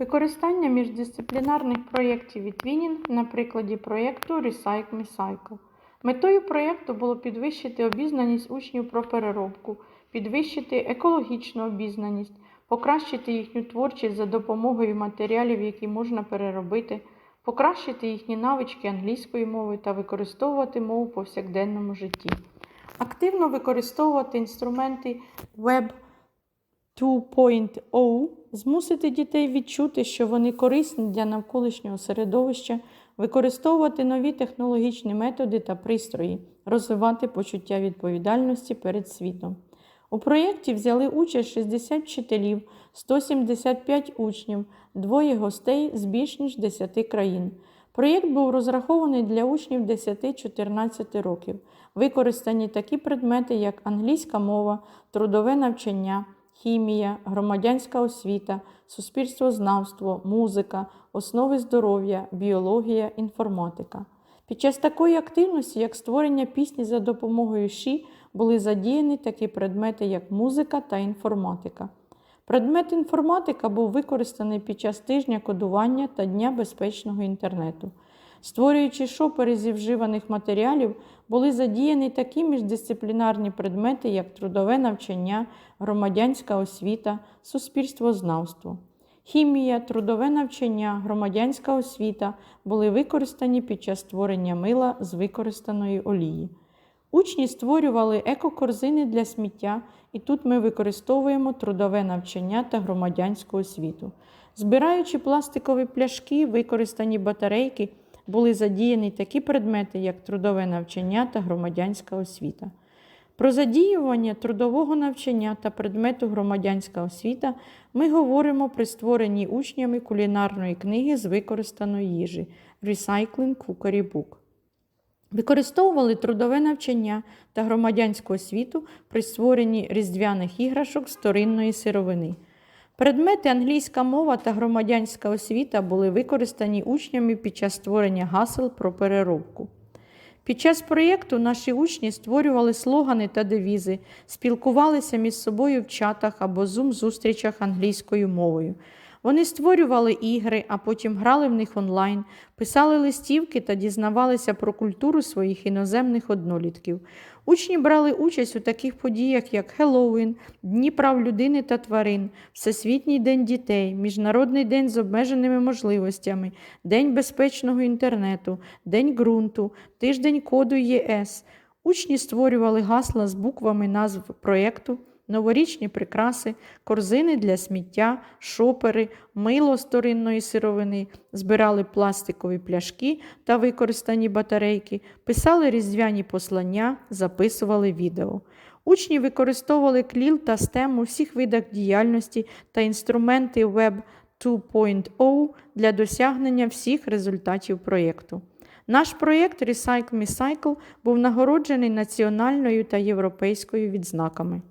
Використання міждисциплінарних проєктів від Twinning на прикладі проєкту Recycle Me Cycle. Метою проєкту було підвищити обізнаність учнів про переробку, підвищити екологічну обізнаність, покращити їхню творчість за допомогою матеріалів, які можна переробити, покращити їхні навички англійської мови та використовувати мову в повсякденному житті. Активно використовувати інструменти Web 2.0 змусити дітей відчути, що вони корисні для навколишнього середовища, використовувати нові технологічні методи та пристрої, розвивати почуття відповідальності перед світом. У проєкті взяли участь 60 вчителів, 175 учнів, двоє гостей з більш ніж 10 країн. Проєкт був розрахований для учнів 10-14 років. Використані такі предмети, як англійська мова, трудове навчання, хімія, громадянська освіта, суспільствознавство, музика, основи здоров'я, біологія, інформатика. Під час такої активності, як створення пісні за допомогою ШІ, були задіяні такі предмети, як музика та інформатика. Предмет інформатика був використаний під час тижня кодування та Дня безпечного інтернету. Створюючи шопери зі вживаних матеріалів, були задіяні такі міждисциплінарні предмети, як трудове навчання, громадянська освіта, суспільствознавство. Хімія, трудове навчання, громадянська освіта були використані під час створення мила з використаної олії. Учні створювали екокорзини для сміття, і тут ми використовуємо трудове навчання та громадянську освіту. Збираючи пластикові пляшки, використані батарейки, були задіяні такі предмети, як трудове навчання та громадянська освіта. Про задіювання трудового навчання та предмету громадянська освіта ми говоримо при створенні учнями кулінарної книги з використаної їжі Recycling Cookery Book. Використовували трудове навчання та громадянську освіту при створенні різдвяних іграшок з вторинної сировини. Предмети англійська мова та громадянська освіта були використані учнями під час створення гасел про переробку. Під час проєкту наші учні створювали слогани та девізи, спілкувалися між собою в чатах або зум-зустрічах англійською мовою. Вони створювали ігри, а потім грали в них онлайн, писали листівки та дізнавалися про культуру своїх іноземних однолітків. Учні брали участь у таких подіях, як Хеллоуін, Дні прав людини та тварин, Всесвітній день дітей, Міжнародний день з обмеженими можливостями, День безпечного інтернету, День ґрунту, Тиждень коду ЄС. Учні створювали гасла з буквами назв проєкту новорічні прикраси, корзини для сміття, шопери, мило з вторинної сировини, збирали пластикові пляшки та використані батарейки, писали різдвяні послання, записували відео. Учні використовували кліл та STEM у всіх видах діяльності та інструменти Web 2.0 для досягнення всіх результатів проєкту. Наш проєкт Recycle Me Cycle був нагороджений національною та європейською відзнаками.